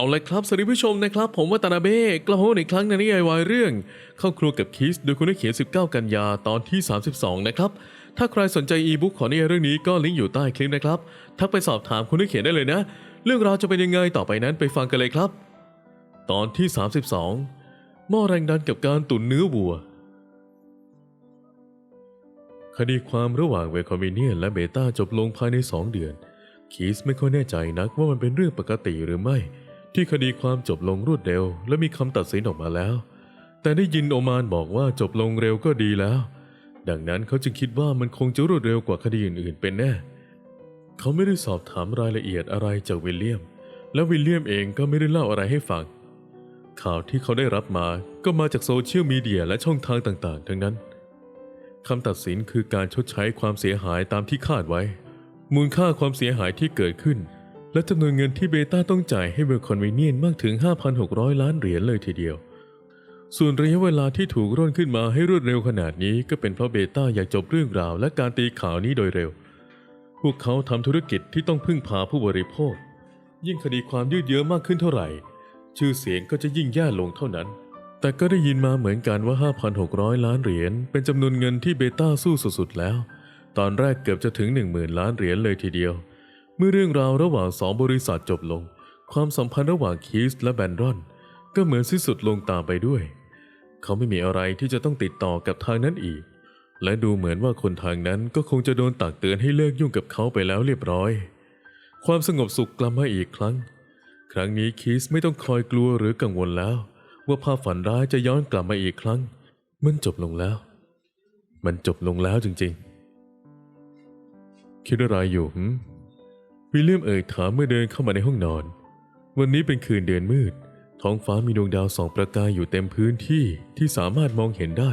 เอาเลยครับสวัสดีผู้ชมนะครับ ผมวัตนาเบ้กลับมาพบอีกครั้งในนิยายวายเรื่อง เข้าครัวกับคิสโดยคุณนักเขียน 19 กันยาตอนที่ 32 นะครับ ถ้าใครสนใจอีบุ๊กของนิยายเรื่องนี้ก็ลิงก์อยู่ใต้คลิปนะครับ ทักไปสอบถามคุณนักเขียนได้เลยนะ เรื่องราวจะเป็นยังไงต่อไปนั้นไปฟังกันเลยครับ ตอนที่ 32 หม้อแรงดันกับการตุ๋นเนื้อวัว คดีความระหว่างเวคอมิเนียนและเบต้าจบลงภายใน 2 เดือน คีสไม่ค่อยแน่ใจนักว่ามันเป็นเรื่องปกติหรือไม่ ที่คดีความจบลงรวดเร็ว และมีคำตัดสินออกมาแล้ว แต่ได้ยินโอมานบอกว่าจบลงเร็วก็ดีแล้ว ดังนั้นเขาจึงคิดว่ามันคงจะรวดเร็วกว่าคดีอื่นๆเป็นแน่ เขาไม่ได้สอบถามรายละเอียดอะไรจากวิลเลียม และวิลเลียมเองก็ไม่ได้เล่าอะไรให้ฟัง ข่าวที่เขาได้รับมาก็มาจากโซเชียลมีเดียและช่องทางต่าง ๆ ทั้งนั้นคำตัดสินคือการชดใช้ความเสียหายตามที่คาดไว้ มูลค่าความเสียหายที่เกิดขึ้น และจำนวนเงินที่เบต้าต้องจ่ายให้เวลคอนเวเนียนมากถึง 5,600 ล้านเหรียญเลยทีเดียว ส่วนระยะเวลาที่ถูกร่นขึ้นมาให้รวดเร็วขนาดนี้ก็เป็นเพราะเบต้าอยากจบเรื่องราวและการตีข่าวนี้โดยเร็ว พวกเขาทำธุรกิจที่ต้องพึ่งพาผู้บริโภค ยิ่งคดีความยืดเยื้อมากขึ้นเท่าไหร่ ชื่อเสียงก็จะยิ่งแย่ลงเท่านั้น แต่ก็ได้ยินมาเหมือนกันว่า 5,600 ล้านเหรียญเป็นจำนวนเงินที่เบต้าสู้สุดๆแล้ว ตอนแรกเกือบจะถึง 10,000 ล้านเหรียญเลยทีเดียว มื่อเรื่องราวระหว่างสองบริษัทจบลง ความสัมพันธ์ระหว่างคีสและแบนรอน ก็เหมือนสิ้นสุดลงตามไปด้วย เขาไม่มีอะไรที่จะต้องติดต่อกับทางนั้นอีก และดูเหมือนว่าคนทางนั้นก็คงจะโดนตักเตือนให้เลิกยุ่งกับเขาไปแล้วเรียบร้อย ความสงบสุขกลับมาอีกครั้ง ครั้งนี้คีสไม่ต้องคอยกลัวหรือกังวลแล้ว ว่าภาพฝันร้ายจะย้อนกลับมาอีกครั้ง มันจบลงแล้ว มันจบลงแล้วจริงๆ คิดอะไรอยู่หืม วิลเลียมเอ่ยถามเมื่อเดินเข้ามาในห้องนอน วันนี้เป็นคืนเดือนมืด ท้องฟ้ามีดวงดาวสองประกายอยู่เต็มพื้นที่ที่สามารถมองเห็นได้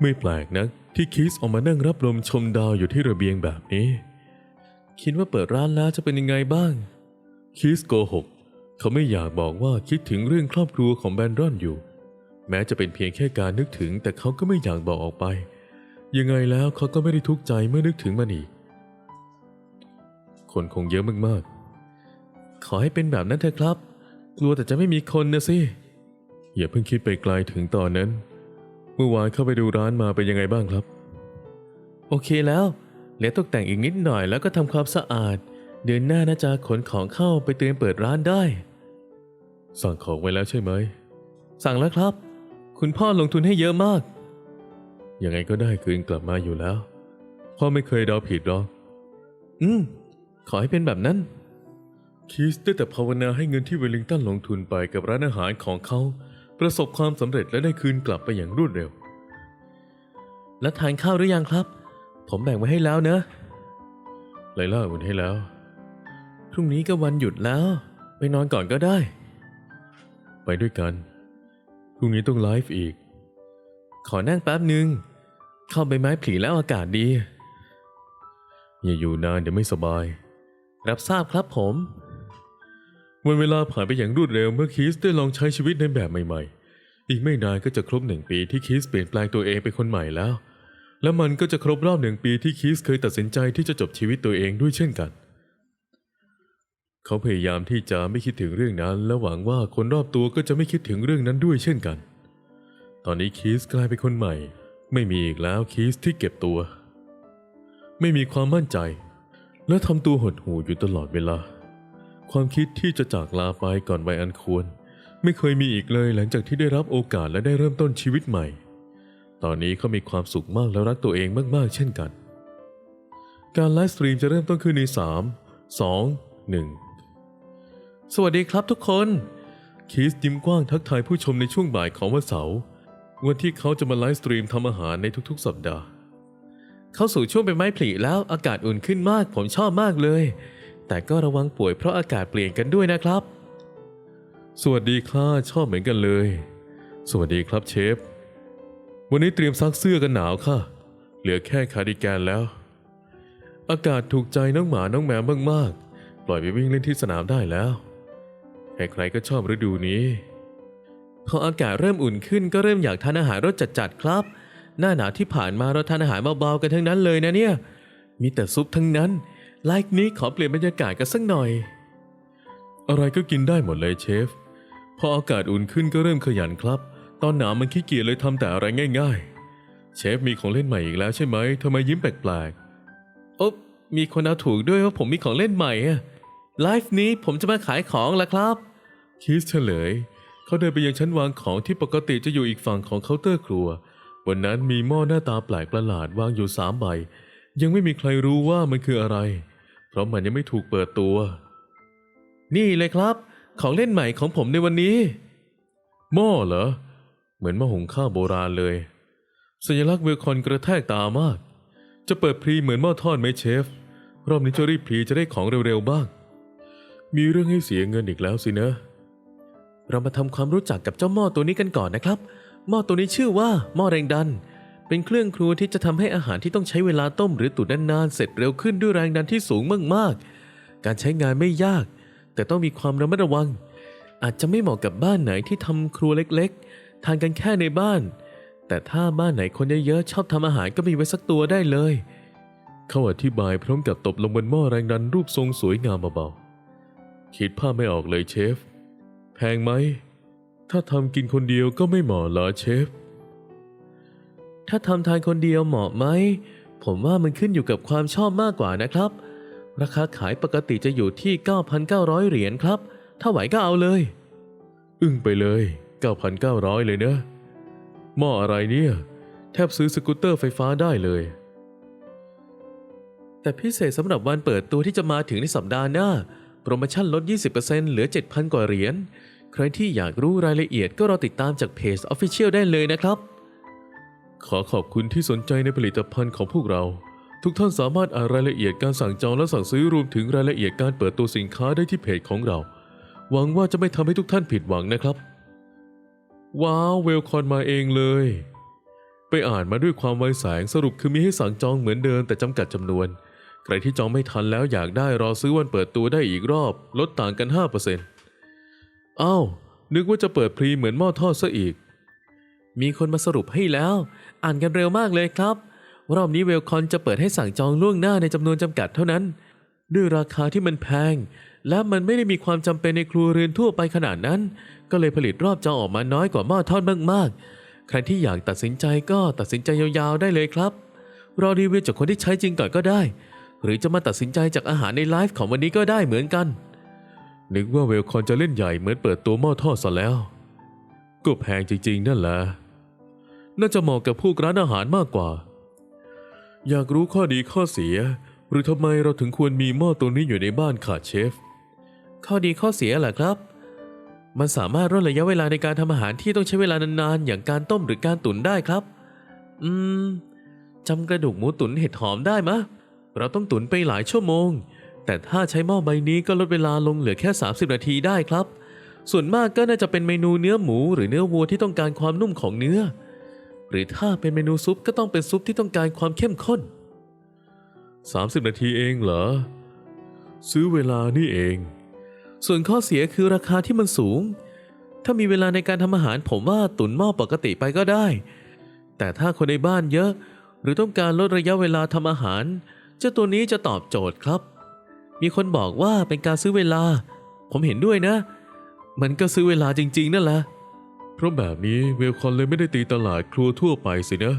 ไม่แปลกนักที่คิสออกมานั่งรับลมชมดาวอยู่ที่ระเบียงแบบนี้ คิดว่าเปิดร้านแล้วจะเป็นยังไงบ้าง คิสโกหก เขาไม่อยากบอกว่าคิดถึงเรื่องครอบครัวของแบนรอนอยู่ แม้จะเป็นเพียงแค่การนึกถึง แต่เขาก็ไม่อยากบอกออกไป ยังไงแล้วเขาก็ไม่ได้ทุกข์ใจเมื่อนึกถึงมันอีก คนคงเยอะมากๆ ขอให้เป็นแบบนั้นเถอะครับ กลัวแต่จะไม่มีคนนะสิ อย่าเพิ่งคิดไปไกลถึงตอนนั้น เมื่อวานเข้าไปดูร้านมาเป็นยังไงบ้างครับ โอเคแล้วเหลือตกแต่งอีกนิดหน่อยแล้วก็ทำความสะอาด เดือนหน้าน่าจะขนของเข้าไปเตรียมเปิดร้านได้ สั่งของไว้แล้วใช่ไหม สั่งแล้วครับ คุณพ่อลงทุนให้เยอะมาก ยังไงก็ได้คืนกลับมาอยู่แล้ว พ่อไม่เคยเดาผิดหรอกอืม ขอให้เป็นแบบนั้น คีสได้แต่ภาวนาให้เงินที่เวลลิงตันลงทุนไปกับร้านอาหารของเขา ประสบความสำเร็จและได้คืนกลับไปอย่างรวดเร็ว แล้วทานข้าวหรือยังครับ ผมแบ่งไว้ให้แล้วเนอะไลล่าอุ่นให้แล้ว พรุ่งนี้ก็วันหยุดแล้ว ไปนอนก่อนก็ได้ ไปด้วยกัน พรุ่งนี้ต้องไลฟ์อีก ขอนั่งแป๊บหนึ่งเข้าใบไม้ผลิแล้วอากาศดี อย่าอยู่นานเดี๋ยวไม่สบาย รับทราบครับผม วันเวลาผ่านไปอย่างรวดเร็วเมื่อคีสได้ลองใช้ชีวิตในแบบใหม่ๆ อีกไม่นานก็จะครบหนึ่งปีที่คีสเปลี่ยนแปลงตัวเองเป็นคนใหม่แล้ว และมันก็จะครบรอบหนึ่งปีที่คีสเคยตัดสินใจที่จะจบชีวิตตัวเองด้วยเช่นกัน เขาพยายามที่จะไม่คิดถึงเรื่องนั้น และหวังว่าคนรอบตัวก็จะไม่คิดถึงเรื่องนั้นด้วยเช่นกัน ตอนนี้คีสกลายเป็นคนใหม่ ไม่มีอีกแล้วคีสที่เก็บตัว ไม่มีความมั่นใจ และทำตัวหดหู่อยู่ตลอดเวลา ความคิดที่จะจากลาไปก่อนวัยอันควร ไม่เคยมีอีกเลยหลังจากที่ได้รับโอกาสและได้เริ่มต้นชีวิตใหม่ ตอนนี้เขามีความสุขมากและรักตัวเองมาก ๆ เช่นกัน การไลฟ์สตรีมจะเริ่มต้นขึ้นใน 3 2 1 สวัสดีครับทุกคนคีสยิ้มกว้างทักทายผู้ชมในช่วงบ่ายของวันเสาร์วันที่เขาจะมาไลฟ์สตรีมทำอาหารในทุกๆ สัปดาห์ เข้าสู่ช่วงใบไม้ผลิแล้วอากาศอุ่นขึ้นมากผมชอบมากเลย แต่ก็ระวังป่วยเพราะอากาศเปลี่ยนกันด้วยนะครับ สวัสดีค่ะชอบเหมือนกันเลย สวัสดีครับเชฟ วันนี้เตรียมซักเสื้อกันหนาวค่ะ เหลือแค่คาร์ดิแกนแล้ว อากาศถูกใจน้องหมาน้องแมวมากๆ ปล่อยไปวิ่งเล่นที่สนามได้แล้วใครๆก็ชอบฤดูนี้พออากาศเริ่มอุ่นขึ้นก็เริ่มอยากทานอาหารรสจัดๆครับ หน้าหนาวที่ผ่านมาเราทานอาหารเบาๆกันทั้งนั้นเลยนะเนี่ย มีแต่ซุปทั้งนั้นไลค์นี้ขอเปลี่ยนบรรยากาศกันสักหน่อยออะไรก็กินได้หมดเลยเชฟ พออากาศอุ่นขึ้นก็เริ่มขยันครับ ตอนหนาวมันขี้เกียจเลยทำแต่อะไรง่าย ๆ เชฟมีของเล่นใหม่อีกแล้วใช่ไหมทำไมยิ้มแปลกๆโอ๊บมีคนเอาถูกด้วยว่าผมมีของเล่นใหม่อะไลฟ์นี้ผมจะมาขายของละครับ คิสเฉลย เขาเดินไปยังชั้นวางของที่ปกติจะอยู่อีกฝั่งของเคาน์เตอร์ครัว บนนั้นมีหม้อหน้าตาแปลกประหลาดวางอยู่สามใบ ยังไม่มีใครรู้ว่ามันคืออะไร เพราะมันยังไม่ถูกเปิดตัว นี่เลยครับ ของเล่นใหม่ของผมในวันนี้ หม้อเหรอ เหมือนหม้อหุงข้าวโบราณเลย สัญลักษณ์เวลคอนกระแทกตามาก จะเปิดพรีเหมือนหม้อทอดไหมเชฟ รอบนี้จะรีบพรีจะได้ของเร็วๆบ้าง มีเรื่องให้เสียเงินอีกแล้วสินะเรามาทำความรู้จักกับเจ้าหม้อตัวนี้กันก่อนนะครับ หม้อตัวนี้ชื่อว่าหม้อแรงดัน เป็นเครื่องครัวที่จะทำให้อาหารที่ต้องใช้เวลาต้มหรือตุ๋นนานๆเสร็จเร็วขึ้นด้วยแรงดันที่สูงมากๆ การใช้งานไม่ยาก แต่ต้องมีความระมัดระวัง อาจจะไม่เหมาะกับบ้านไหนที่ทำครัวเล็กๆ ทานกันแค่ในบ้าน แต่ถ้าบ้านไหนคนเยอะๆชอบทำอาหารก็มีไว้สักตัวได้เลย เขาอธิบายพร้อมกับตบลงบนหม้อแรงดันรูปทรงสวยงามเบาๆคิดภาพไม่ออกเลยเชฟ แพงไหม ถ้าทำกินคนเดียวก็ไม่เหมาะเหรอเชฟ ถ้าทำทานคนเดียวเหมาะไหม ผมว่ามันขึ้นอยู่กับความชอบมากกว่านะครับ ราคาขายปกติจะอยู่ที่ 9,900 เหรียญครับ ถ้าไหวก็เอาเลย อึ้งไปเลย 9,900 เลยเนอะหม้ออะไรเนี่ย แทบซื้อสกูตเตอร์ไฟฟ้าได้เลย แต่พิเศษสำหรับวันเปิดตัวที่จะมาถึงในสัปดาห์หน้า โปรโมชั่นลด 20%เหลือ 7,000 กว่าเหรียญ ใครที่อยากรู้รายละเอียดก็รอติดตามจากเพจ Official ได้เลยนะครับ ขอขอบคุณที่สนใจในผลิตภัณฑ์ของพวกเรา ทุกท่านสามารถอ่านรายละเอียดการสั่งจองและสั่งซื้อรวมถึงรายละเอียดการเปิดตัวสินค้าได้ที่เพจของเรา หวังว่าจะไม่ทำให้ทุกท่านผิดหวังนะครับ ว้าวเวลคอนมาเองเลย ไปอ่านมาด้วยความไวแสงสรุปคือมีให้สั่งจองเหมือนเดิมแต่จำกัดจำนวน ใครที่จองไม่ทันแล้วอยากได้รอซื้อวันเปิดตัวได้อีกรอบ ลดต่างกัน 5% อ้าวนึกว่าจะเปิดพรีเหมือนหม้อทอดซะอีก มีคนมาสรุปให้แล้ว อ่านกันเร็วมากเลยครับ รอบนี้เวลคอนจะเปิดให้สั่งจองล่วงหน้าในจำนวนจำกัดเท่านั้น ด้วยราคาที่มันแพง และมันไม่ได้มีความจำเป็นในครัวเรือนทั่วไปขนาดนั้น ก็เลยผลิตรอบจองออกมาน้อยกว่าหม้อทอดมากๆ ใครที่อยากตัดสินใจก็ตัดสินใจยาวๆได้เลยครับ รอรีวิวจากคนที่ใช้จริงก่อนก็ได้ หรือจะมาตัดสินใจจากอาหารในไลฟ์ของวันนี้ก็ได้เหมือนกัน นึกว่าเวลคอนจะเล่นใหญ่เหมือนเปิดตัวหม้อทอดซะแล้ว ก็แพงจริงๆ นั่นแหละ น่าจะเหมาะกับพวกร้านอาหารมากกว่า อยากรู้ข้อดีข้อเสีย หรือทำไมเราถึงควรมีหม้อตัวนี้อยู่ในบ้านค่ะเชฟ ข้อดีข้อเสียแหละครับ มันสามารถลดระยะเวลาในการทำอาหารที่ต้องใช้เวลานานๆ อย่างการต้มหรือการตุ๋นได้ครับ อืมจำกระดูกหมูตุ๋นเห็ดหอมได้มะ เราต้องตุ๋นไปหลายชั่วโมง แต่ถ้าใช้หม้อใบนี้ก็ลดเวลาลงเหลือแค่ 30 นาทีได้ครับ ส่วนมากก็น่าจะเป็นเมนูเนื้อหมูหรือเนื้อวัวที่ต้องการความนุ่มของเนื้อ หรือถ้าเป็นเมนูซุปก็ต้องเป็นซุปที่ต้องการความเข้มข้น 30 นาทีเองเหรอ ซื้อเวลานี่เอง ส่วนข้อเสียคือราคาที่มันสูง ถ้ามีเวลาในการทำอาหารผมว่าตุ๋นหม้อปกติไปก็ได้ แต่ถ้าคนในบ้านเยอะ หรือต้องการลดระยะเวลาทำอาหารเจ้าตัวนี้จะตอบโจทย์ครับ มีคนบอกว่าเป็นการซื้อเวลา ผมเห็นด้วยนะ มันก็ซื้อเวลาจริง ๆ นั่นแหละ เพราะแบบนี้เวลคอนเลยไม่ได้ตีตลาดครัวทั่วไปสินะ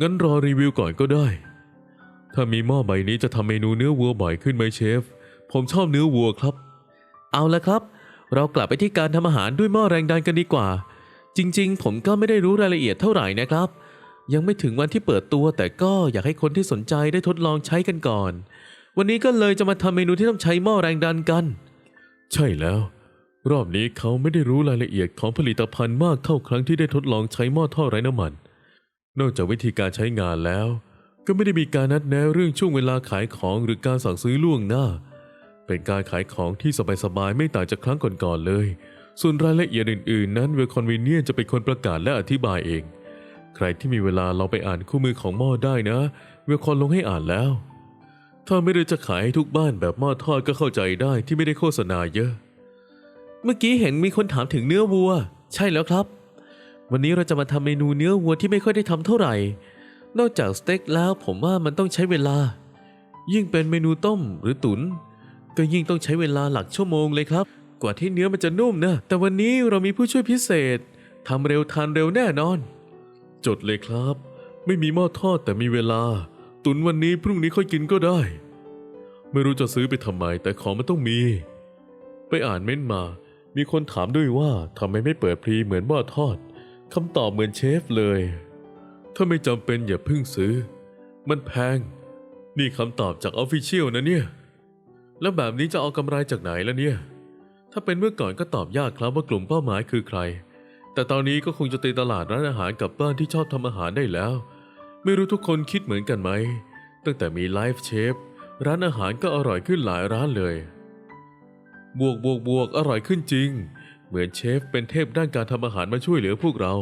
งั้นรอรีวิวก่อนก็ได้ ถ้ามีหม้อใบนี้จะทำเมนูเนื้อวัวบ่อยขึ้นไหมเชฟ ผมชอบเนื้อวัวครับ เอาละครับ เรากลับไปที่การทำอาหารด้วยหม้อแรงดันกันดีกว่า จริง ๆ ผมก็ไม่ได้รู้รายละเอียดเท่าไหร่นะครับยังไม่ถึงวันที่เปิดตัวแต่ก็อยากให้คนที่สนใจได้ทดลองใช้กันก่อน วันนี้ก็เลยจะมาทำเมนูที่ต้องใช้หม้อแรงดันกัน ใช่แล้ว รอบนี้เขาไม่ได้รู้รายละเอียดของผลิตภัณฑ์มากเท่าครั้งที่ได้ทดลองใช้หม้อท่อไร้น้ำมัน นอกจากวิธีการใช้งานแล้ว ก็ไม่ได้มีการนัดแนะเรื่องช่วงเวลาขายของหรือการสั่งซื้อล่วงหน้า เป็นการขายของที่สบายๆไม่ต่างจากครั้งก่อนๆเลย ส่วนรายละเอียดอื่นๆ นั้นเวลคอนเวเนียจะเป็นคนประกาศและอธิบายเอง ใครที่มีเวลาลองไปอ่านคู่มือของหม้อได้นะ เวลคอนลงให้อ่านแล้ว ถ้าไม่ได้จะขายให้ทุกบ้านแบบหม้อทอดก็เข้าใจได้ที่ไม่ได้โฆษณาเยอะ เมื่อกี้เห็นมีคนถามถึงเนื้อวัว ใช่แล้วครับ วันนี้เราจะมาทำเมนูเนื้อวัวที่ไม่ค่อยได้ทำเท่าไหร่ นอกจากสเต็กแล้วผมว่ามันต้องใช้เวลา ยิ่งเป็นเมนูต้มหรือตุน๋นก็ยิ่งต้องใช้เวลาหลักชั่วโมงเลยครับ กว่าที่เนื้อมันจะนุ่มนะแต่วันนี้เรามีผู้ช่วยพิเศษทำเร็วทานเร็วแน่นอน จดเลยครับ ไม่มีหม้อทอดแต่มีเวลา ตุนวันนี้พรุ่งนี้ค่อยกินก็ได้ ไม่รู้จะซื้อไปทำไม แต่ของมันต้องมี ไปอ่านเม้นมา มีคนถามด้วยว่าทำไมไม่เปิดพรีเหมือนหม้อทอดคำตอบเหมือนเชฟเลย ถ้าไม่จำเป็นอย่าพิ่งซื้อ มันแพง นี่คำตอบจากออฟฟิเชียลนะเนี่ย แล้วแบบนี้จะเอากำไรจากไหนล่ะเนี่ย ถ้าเป็นเมื่อก่อนก็ตอบยากครับว่ากลุ่มเป้าหมายคือใคร แต่ตอนนี้ก็คงจะตีตลาดร้านอาหารกับบ้านที่ชอบทำอาหารได้แล้ว ไม่รู้ทุกคนคิดเหมือนกันไหม ตั้งแต่มีไลฟ์เชฟร้านอาหารก็อร่อยขึ้นหลายร้านเลย บวกบวกบวกอร่อยขึ้นจริง เหมือนเชฟเป็นเทพด้านการทำอาหารมาช่วยเหลือพวกเรา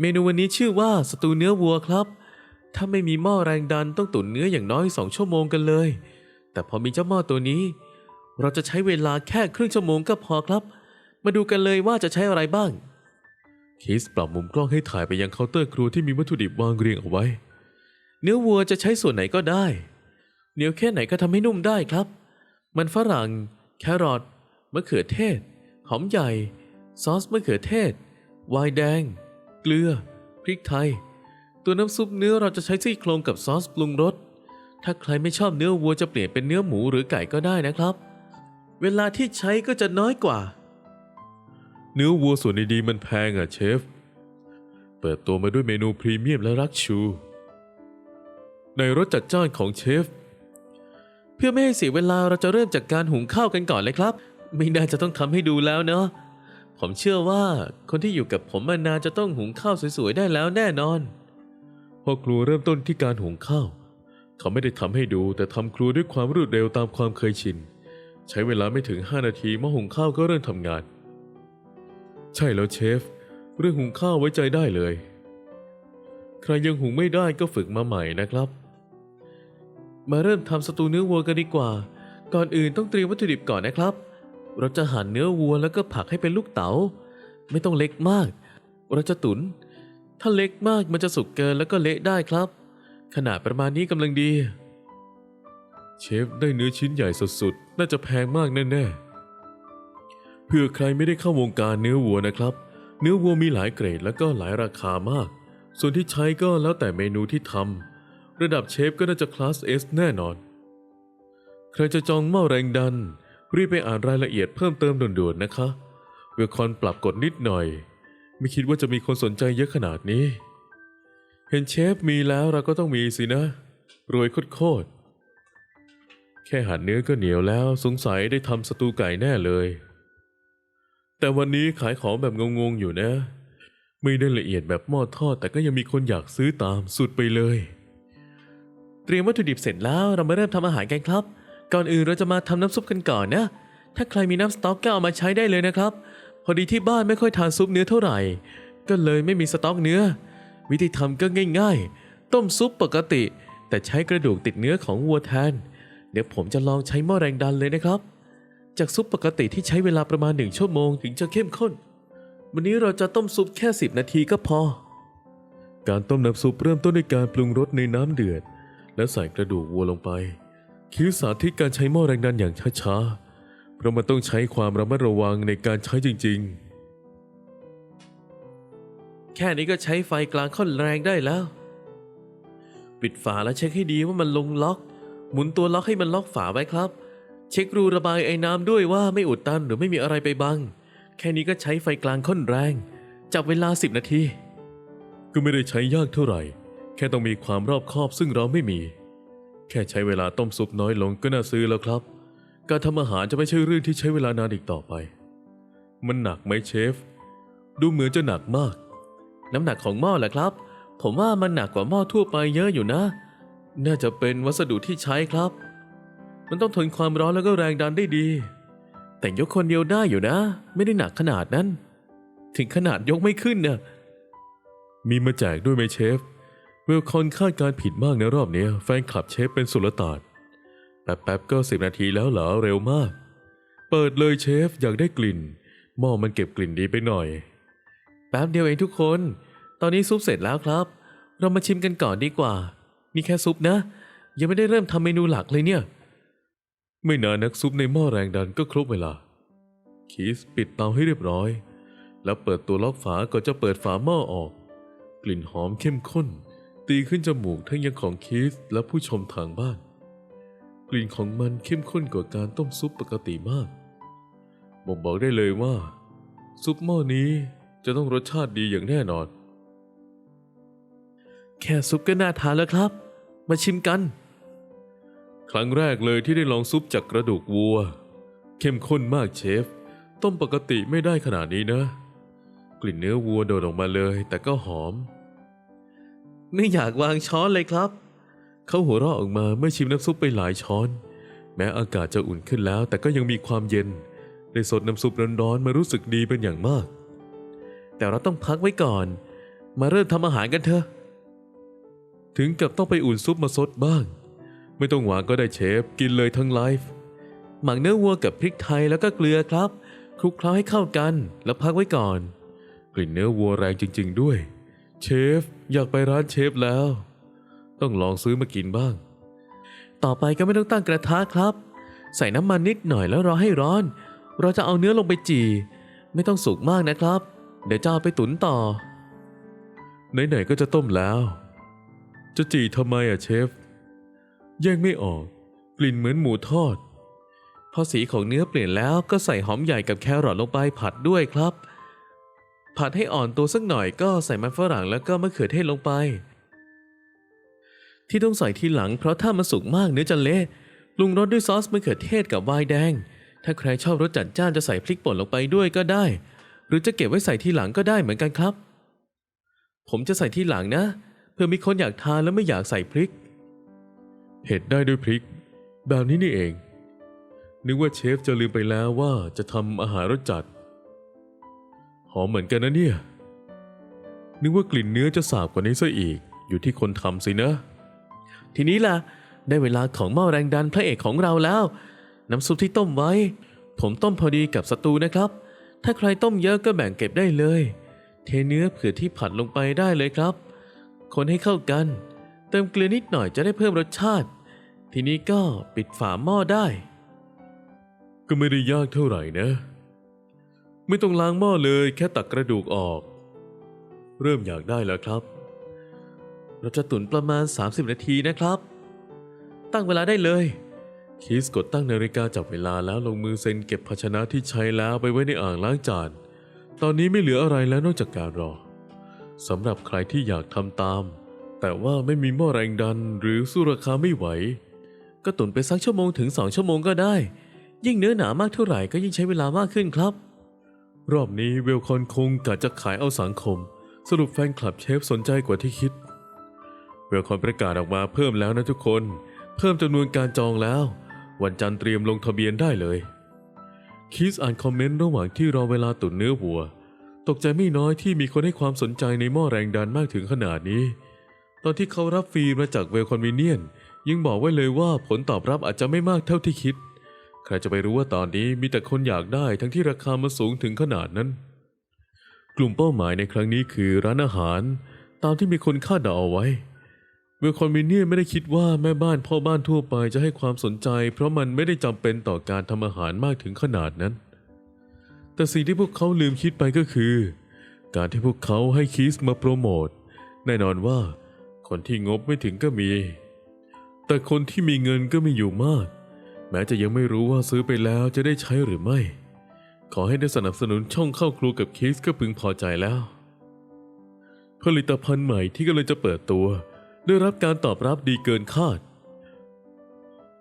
เมนูวันนี้ชื่อว่าสตูเนื้อวัวครับ ถ้าไม่มีหม้อแรงดันต้องตุ๋นเนื้ออย่างน้อยสองชั่วโมงกันเลย แต่พอมีเจ้าหม้อตัวนี้ เราจะใช้เวลาแค่ครึ่งชั่วโมงก็พอครับ มาดูกันเลยว่าจะใช้อะไรบ้าง คิสปรับมุมกล้องให้ถ่ายไปยังเคาน์เตอร์ครัวที่มีวัตถุดิบวางเรียงเอาไว้ เนื้อวัวจะใช้ส่วนไหนก็ได้ เหนียวแค่ไหนก็ทำให้นุ่มได้ครับ มันฝรั่ง แครอทมะเขือเทศ หอมใหญ่ ซอสมะเขือเทศ ไวน์แดง เกลือ พริกไทย ตัวน้ำซุปเนื้อเราจะใช้ซี่โครงกับซอสปรุงรส ถ้าใครไม่ชอบเนื้อวัวจะเปลี่ยนเป็นเนื้อหมูหรือไก่ก็ได้นะครับ เวลาที่ใช้ก็จะน้อยกว่า เนื้อวัวส่วนดีๆมันแพงอะเชฟ เปิดตัวมาด้วยเมนูพรีเมียมและรักชู ในรสจัดจ้านของเชฟ เพื่อไม่ให้เสียเวลาเราจะเริ่มจากการหุงข้าวกันก่อนเลยครับ ไม่น่าจะต้องทำให้ดูแล้วเนาะผมเชื่อว่าคนที่อยู่กับผมมานานจะต้องหุงข้าวสวยๆได้แล้วแน่นอนพ่อครัวเริ่มต้นที่การหุงข้าว เขาไม่ได้ทำให้ดูแต่ทำครัวด้วยความรวดเร็วตามความเคยชิน ใช้เวลาไม่ถึง 5 นาทีหม้อหุงข้าวก็เริ่มทำงาน ใช่แล้วเชฟ เรื่องหุงข้าวไว้ใจได้เลย ใครยังหุงไม่ได้ก็ฝึกมาใหม่นะครับ มาเริ่มทำสตูเนื้อวัวกันดีกว่า ก่อนอื่นต้องเตรียมวัตถุดิบก่อนนะครับ เราจะหั่นเนื้อวัวแล้วก็ผักให้เป็นลูกเต๋า ไม่ต้องเล็กมาก เราจะตุน ถ้าเล็กมากมันจะสุกเกินแล้วก็เละได้ครับ ขนาดประมาณนี้กำลังดี เชฟได้เนื้อชิ้นใหญ่สุดๆ น่าจะแพงมากแน่ๆ เพื่อใครไม่ได้เข้าวงการเนื้อวัวนะครับ เนื้อวัวมีหลายเกรดแล้วก็หลายราคามาก ส่วนที่ใช้ก็แล้วแต่เมนูที่ทำระดับเชฟก็น่าจะคลาส S แน่นอน ใครจะจองหม้อแรงดัน รีบไปอ่านรายละเอียดเพิ่มเติมด่วนๆนะคะเวลคอนปรับกฎนิดหน่อย ไม่คิดว่าจะมีคนสนใจเยอะขนาดนี้ เห็นเชฟมีแล้วเราก็ต้องมีสินะ รวยโคตรๆแค่หั่นเนื้อก็เหนียวแล้วสงสัยได้ทำสตูไก่แน่เลย แต่วันนี้ขายของแบบงงๆอยู่นะ ไม่ได้ละเอียดแบบหม้อทอด แต่ก็ยังมีคนอยากซื้อตามสุดไปเลย เตรียมวัตถุดิบเสร็จแล้วเรามาเริ่มทำอาหารกันครับ ก่อนอื่นเราจะมาทำน้ำซุปกันก่อนนะ ถ้าใครมีน้ำสต๊อกก็เอามาใช้ได้เลยนะครับ พอดีที่บ้านไม่ค่อยทานซุปเนื้อเท่าไหร่ ก็เลยไม่มีสต๊อกเนื้อ วิธีทำก็ง่ายๆ ต้มซุปปกติ แต่ใช้กระดูกติดเนื้อของวัวแทน เดี๋ยวผมจะลองใช้หม้อแรงดันเลยนะครับ จากซุปปกติที่ใช้เวลาประมาณหนึ่งชั่วโมงถึงจะเข้มข้น วันนี้เราจะต้มซุปแค่ 10 นาทีก็พอ การต้มน้ำซุปเริ่มต้นด้วยการปรุงรสในน้ำเดือด แล้วใส่กระดูกวัวลงไป คิดสาธิตการใช้หม้อแรงดันอย่างช้าๆ เพราะมันต้องใช้ความระมัดระวังในการใช้จริงๆ แค่นี้ก็ใช้ไฟกลางค่อนแรงได้แล้ว ปิดฝาแล้วเช็คให้ดีว่ามันลงล็อก หมุนตัวล็อกให้มันล็อกฝาไว้ครับ เช็ครูระบายไอ้น้ำด้วยว่าไม่อุดตันหรือไม่มีอะไรไปบัง แค่นี้ก็ใช้ไฟกลางค่อนแรง จับเวลา10นาที ก็ไม่ได้ใช้ยากเท่าไหร่ แค่ต้องมีความรอบคอบซึ่งเราไม่มี แค่ใช้เวลาต้มซุปน้อยลงก็น่าซื้อแล้วครับ การทำอาหารจะไม่ใช่เรื่องที่ใช้เวลานานอีกต่อไป มันหนักไหมเชฟ ดูเหมือนจะหนักมาก น้ำหนักของหม้อแหละครับ ผมว่ามันหนักกว่าหม้อทั่วไปเยอะอยู่นะ น่าจะเป็นวัสดุที่ใช้ครับ มันต้องทนความร้อนแล้วก็แรงดันได้ดี แต่ยกคนเดียวได้อยู่นะ ไม่ได้หนักขนาดนั้น ถึงขนาดยกไม่ขึ้นเนี่ยมีมาแจกด้วยไหมเชฟ เวลคอนคาดการผิดมากในรอบนี้แฟนคลับเชฟเป็นสุลต่านแป๊บๆก็สิบนาทีแล้วเหรอเร็วมาก เปิดเลยเชฟอยากได้กลิ่นหม้อมันเก็บกลิ่นดีไปหน่อย แป๊บเดียวเองทุกคน ตอนนี้ซุปเสร็จแล้วครับ เรามาชิมกันก่อนดีกว่า นี่แค่ซุปนะ ยังไม่ได้เริ่มทำเมนูหลักเลยเนี่ย ไม่นานนักซุปในหม้อแรงดันก็ครบเวลา คีสปิดเตาให้เรียบร้อย แล้วเปิดตัวล็อกฝาก่อนจะเปิดฝาหม้อออก กลิ่นหอมเข้มข้น ตีขึ้นจมูกทั้งยังของคีสและผู้ชมทางบ้าน กลิ่นของมันเข้มข้นกว่าการต้มซุปปกติมากบ่งบอกได้เลยว่า ซุปหม้อนี้จะต้องรสชาติดีอย่างแน่นอน แค่ซุปก็น่าทานแล้วครับ มาชิมกัน ครั้งแรกเลยที่ได้ลองซุปจากกระดูกวัว เข้มข้นมากเชฟ ต้มปกติไม่ได้ขนาดนี้นะ กลิ่นเนื้อวัวโดดออกมาเลยแต่ก็หอม ไม่อยากวางช้อนเลยครับ เขาหัวเราะออกมาเมื่อชิมน้ำซุปไปหลายช้อน แม้อากาศจะอุ่นขึ้นแล้ว แต่ก็ยังมีความเย็น ได้สดน้ำซุปร้อนๆมารู้สึกดีเป็นอย่างมาก แต่เราต้องพักไว้ก่อน มาเริ่มทำอาหารกันเถอะ ถึงกับต้องไปอุ่นซุปมาซดบ้าง ไม่ต้องหวานก็ได้เชฟ กินเลยทั้งไลฟ์ หมักเนื้อวัวกับพริกไทยแล้วก็เกลือครับ คลุกเคล้าให้เข้ากัน แล้วพักไว้ก่อน กลิ่นเนื้อวัวแรงจริง ๆ ด้วย เชฟ อยากไปร้านเชฟแล้ว ต้องลองซื้อมากินบ้าง ต่อไปก็ไม่ต้องตั้งกระทะครับ ใส่น้ำมันนิดหน่อยแล้วรอให้ร้อน เราจะเอาเนื้อลงไปจี่ ไม่ต้องสุกมากนะครับ เดี๋ยวจะเอาไปตุ๋นต่อไหนๆก็จะต้มแล้ว จะจี่ทำไมอะเชฟ แยกไม่ออก กลิ่นเหมือนหมูทอด พอสีของเนื้อเปลี่ยนแล้วก็ใส่หอมใหญ่กับแครอทลงไปผัดด้วยครับ ผัดให้อ่อนตัวสักหน่อยก็ใส่มันฝรั่งแล้วก็มะเขือเทศลงไป ที่ต้องใส่ทีหลังเพราะถ้ามันสุกมากเนื้อจะเละปรุงรสด้วยซอสมะเขือเทศกับไวน์แดง ถ้าใครชอบรสจัดจ้านจะใส่พริกป่นลงไปด้วยก็ได้ หรือจะเก็บไว้ใส่ทีหลังก็ได้เหมือนกันครับ ผมจะใส่ทีหลังนะ เพื่อมีคนอยากทานแล้วไม่อยากใส่พริก เผ็ดได้ด้วยพริก แบบนี้นี่เอง นึกว่าเชฟจะลืมไปแล้วว่าจะทำอาหารรสจัด หอมเหมือนกันนะเนี่ย นึกว่ากลิ่นเนื้อจะสาบกว่านี้ซะอีก อยู่ที่คนทำสินะ ทีนี้ล่ะ ได้เวลาของหม้อแรงดันพระเอกของเราแล้ว น้ำซุปที่ต้มไว้ ผมต้มพอดีกับสตูนะครับ ถ้าใครต้มเยอะก็แบ่งเก็บได้เลย เทเนื้อเผื่อที่ผัดลงไปได้เลยครับ คนให้เข้ากันเติมเกลือนิดหน่อยจะได้เพิ่มรสชาติ ทีนี้ก็ปิดฝาหม้อได้ ก็ไม่ได้ยากเท่าไหร่นะ ไม่ต้องล้างหม้อเลยแค่ตักกระดูกออก เริ่มอยากได้แล้วครับ เราจะตุ๋นประมาณ 30 นาทีนะครับ ตั้งเวลาได้เลยคิสกดตั้งนาฬิกาจับเวลาแล้วลงมือเซ็นเก็บภาชนะที่ใช้แล้วไปไว้ในอ่างล้างจาน ตอนนี้ไม่เหลืออะไรแล้วนอกจากการรอสำหรับใครที่อยากทำตาม แต่ว่าไม่มีหม้อแรงดันหรือสู้ราคาไม่ไหว ก็ตุนไปสักชั่วโมงถึงสองชั่วโมงก็ได้ ยิ่งเนื้อหนามากเท่าไหร่ก็ยิ่งใช้เวลามากขึ้นครับ รอบนี้เวลคอนคงกะจะขายเอาสังคม สรุปแฟนคลับเชฟสนใจกว่าที่คิด เวลคอนประกาศออกมาเพิ่มแล้วนะทุกคน เพิ่มจำนวนการจองแล้ว วันจันทร์เตรียมลงทะเบียนได้เลยคิสอ่านคอมเมนต์ระหว่างที่รอเวลาตุนเนื้อวัว ตกใจไม่น้อยที่มีคนให้ความสนใจในหม้อแรงดันมากถึงขนาดนี้ ตอนที่เขารับฟรีมาจากเวลคอนวิเนียนยังบอกไว้เลยว่าผลตอบรับอาจจะไม่มากเท่าที่คิด ใครจะไปรู้ว่าตอนนี้มีแต่คนอยากได้ทั้งที่ราคามันสูงถึงขนาดนั้น กลุ่มเป้าหมายในครั้งนี้คือร้านอาหาร ตามที่มีคนคาดเดาเอาไว้ เวลคอนวิเนียนไม่ได้คิดว่าแม่บ้านพ่อบ้านทั่วไปจะให้ความสนใจ เพราะมันไม่ได้จำเป็นต่อการทำอาหารมากถึงขนาดนั้น แต่สิ่งที่พวกเขาลืมคิดไปก็คือ การที่พวกเขาให้คีสมาโปรโมทแน่นอนว่า คนที่งบไม่ถึงก็มี แต่คนที่มีเงินก็มีอยู่มาก แม้จะยังไม่รู้ว่าซื้อไปแล้วจะได้ใช้หรือไม่ ขอให้ได้สนับสนุนช่องเข้าครัวกับคีสก็พึงพอใจแล้ว ผลิตภัณฑ์ใหม่ที่กำลังจะเปิดตัว ได้รับการตอบรับดีเกินคาด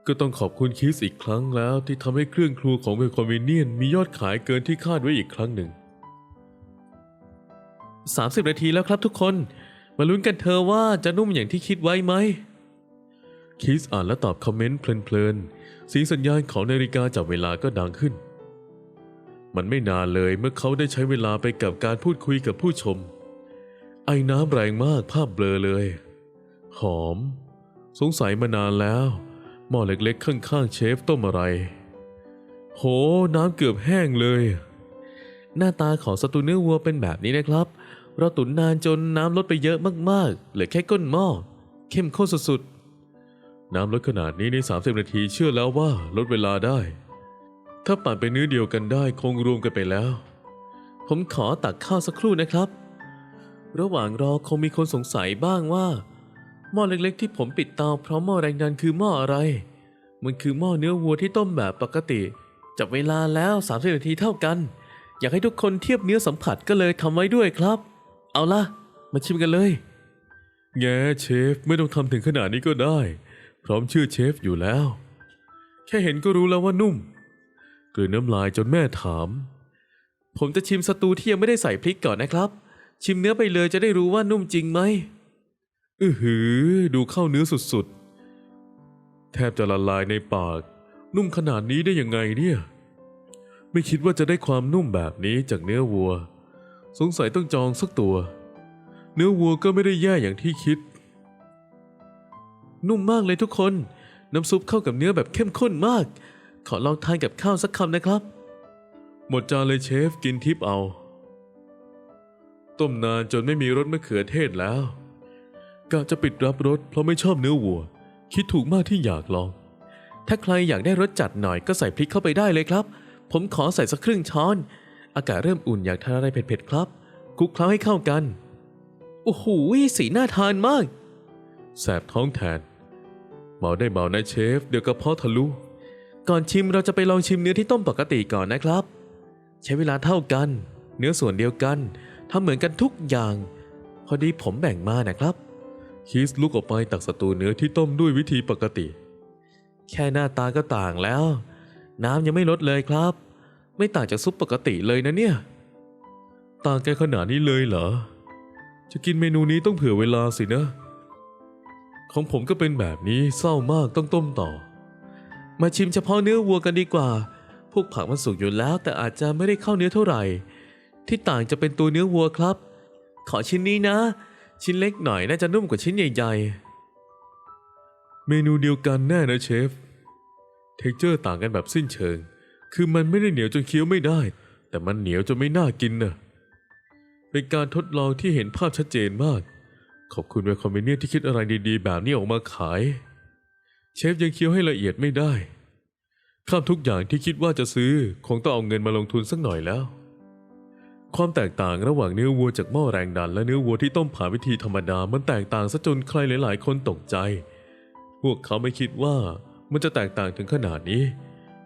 ก็ต้องขอบคุณคิสอีกครั้งแล้วที่ทำให้เครื่องครัวของเวลคอนเวเนียนมียอดขายเกินที่คาดไว้อีกครั้งหนึ่ง30 นาทีแล้วครับทุกคน มาลุ้นกันเธอว่าจะนุ่มอย่างที่คิดไว้ไหม คิสอ่านและตอบคอมเมนต์เพลินๆสีสัญญาณของนาฬิกาจับเวลาก็ดังขึ้น มันไม่นานเลยเมื่อเขาได้ใช้เวลาไปกับการพูดคุยกับผู้ชม ไอ้น้ำแรงมากภาพเบลอเลย หอม สงสัยมานานแล้วหม้อเล็กๆ ข้างๆเชฟต้มอะไร โห น้ำเกือบแห้งเลย หน้าตาของสตูเนื้อวัวเป็นแบบนี้นะครับ เราตุ๋นนานจนน้ำลดไปเยอะมากๆ เหลือแค่ก้นหม้อ เข้มข้นสุดๆ น้ำลดขนาดนี้ใน 30 นาทีเชื่อแล้วว่าลดเวลาได้ ถ้าปั่นเป็นเนื้อเดียวกันได้คงรวมกันไปแล้ว ผมขอตักข้าวสักครู่นะครับ ระหว่างรอคงมีคนสงสัยบ้างว่า หม้อเล็กๆ ที่ผมปิดเตาเพราะหม้อแรงดันคือหม้ออะไร มันคือหม้อเนื้อวัวที่ต้มแบบปกติ จับเวลาแล้ว 30 นาทีเท่ากัน อยากให้ทุกคนเทียบเนื้อสัมผัสก็เลยทำไว้ด้วยครับ เอาล่ะ มาชิมกันเลย แง่เชฟไม่ต้องทำถึงขนาดนี้ก็ได้ พร้อมชื่อเชฟอยู่แล้ว แค่เห็นก็รู้แล้วว่านุ่ม กลืนน้ำลายจนแม่ถาม ผมจะชิมสตูที่ยังไม่ได้ใส่พริกก่อนนะครับ ชิมเนื้อไปเลยจะได้รู้ว่านุ่มจริงไหมอือหือ ดูเข้าเนื้อสุดๆ แทบจะละลายในปาก นุ่มขนาดนี้ได้ยังไงเนี่ย ไม่คิดว่าจะได้ความนุ่มแบบนี้จากเนื้อวัว สงสัยต้องจองสักตัว เนื้อวัวก็ไม่ได้แย่อย่างที่คิด นุ่มมากเลยทุกคน น้ำซุปเข้ากับเนื้อแบบเข้มข้นมาก ขอลองทานกับข้าวสักคำนะครับ หมดจานเลยเชฟกินทิปเอา ต้มนานจนไม่มีรสมะเขือเทศแล้วกะจะปิดรับรสเพราะไม่ชอบเนื้อวัว คิดถูกมากที่อยากลอง ถ้าใครอยากได้รสจัดหน่อยก็ใส่พริกเข้าไปได้เลยครับ ผมขอใส่สักครึ่งช้อน อากาศเริ่มอุ่นอยากทานอะไรเผ็ดๆครับคลุกเคล้าให้เข้ากัน โอ้โหสีน่าทานมาก แสบท้องแทนเมาได้เมานะเชฟ เดี๋ยวกระเพาะทะลุ ก่อนชิมเราจะไปลองชิมเนื้อที่ต้มปกติก่อนนะครับ ใช้เวลาเท่ากัน เนื้อส่วนเดียวกันทำเหมือนกันทุกอย่าง พอดีผมแบ่งมานะครับคีสลุกออกไปตักสตูเนื้อที่ต้มด้วยวิธีปกติ แค่หน้าตาก็ต่างแล้ว น้ำยังไม่ลดเลยครับ ไม่ต่างจากซุปปกติเลยนะเนี่ย ต่างกันขนาดนี้เลยเหรอ จะกินเมนูนี้ต้องเผื่อเวลาสินะ ของผมก็เป็นแบบนี้เศร้ามากต้องต้มต่อ มาชิมเฉพาะเนื้อวัวกันดีกว่า พวกผักมันสุกอยู่แล้ว แต่อาจจะไม่ได้เข้าเนื้อเท่าไหร่ ที่ต่างจะเป็นตัวเนื้อวัวครับ ขอชิ้นนี้นะ ชิ้นเล็กหน่อยน่าจะนุ่มกว่าชิ้นใหญ่ๆ เมนูเดียวกันแน่นะเชฟ เท็กเจอร์ต่างกันแบบสิ้นเชิง คือมันไม่ได้เหนียวจนเคี้ยวไม่ได้ แต่มันเหนียวจนไม่น่ากินนะเป็นการทดลองที่เห็นภาพชัดเจนมาก ขอบคุณเวคอมเมเนียที่คิดอะไรดีๆ แบบนี้ออกมาขาย เชฟยังเคี้ยวให้ละเอียดไม่ได้ ข้ามทุกอย่างที่คิดว่าจะซื้อ คงต้องเอาเงินมาลงทุนสักหน่อยแล้ว ความแตกต่างระหว่างเนื้อวัวจากหม้อแรงดัน และเนื้อวัวที่ต้มผ่านวิธีธรรมดา มันแตกต่างซะจนใครหลาย ๆ คนตกใจ พวกเขาไม่คิดว่ามันจะแตกต่างถึงขนาดนี้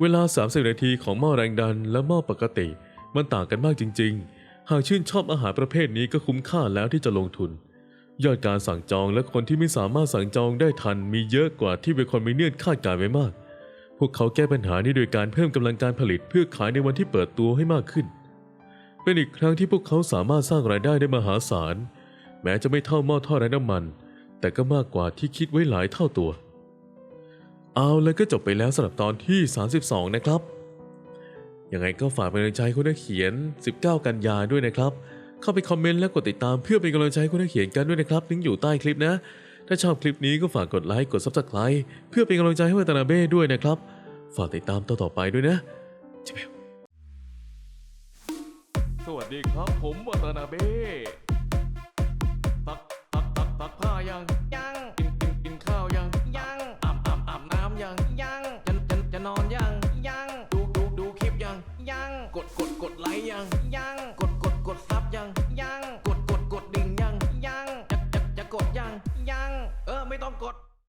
เวลา 30 นาทีของหม้อแรงดันและหม้อปกติ มันต่างกันมากจริง ๆ หากชื่นชอบอาหารประเภทนี้ก็คุ้มค่าแล้วที่จะลงทุน ยอดการสั่งจองและคนที่ไม่สามารถสั่งจองได้ทันมีเยอะกว่าที่เวคอนมิเนียนคาดการไว้มาก พวกเขาแก้ปัญหานี้โดยการเพิ่มกำลังการผลิตเพื่อขายในวันที่เปิดตัวให้มากขึ้น เป็นอีกครั้งที่พวกเขาสามารถสร้างรายได้ได้มหาศาล แม้จะไม่เท่าหม้อทอดไร้น้ำมัน แต่ก็มากกว่าที่คิดไว้หลายเท่าตัว เอาแล้วก็จบไปแล้วสำหรับตอนที่ 32 นะครับ ยังไงก็ฝากเป็นกำลังใจคุณนักเขียน 19 กันยาด้วยนะครับ เข้าไปคอมเมนต์และกดติดตามเพื่อเป็นกำลังใจคุณนักเขียนกันด้วยนะครับลิงก์อยู่ใต้คลิปนะ ถ้าชอบคลิปนี้ก็ฝากกดไลค์กด Subscribe เพื่อเป็นกำลังใจให้วัตนาเบ้ด้วยนะครับ ฝากติดตามต่อต่อไปด้วยนะสวัสดีครับผมวัตนาเบ้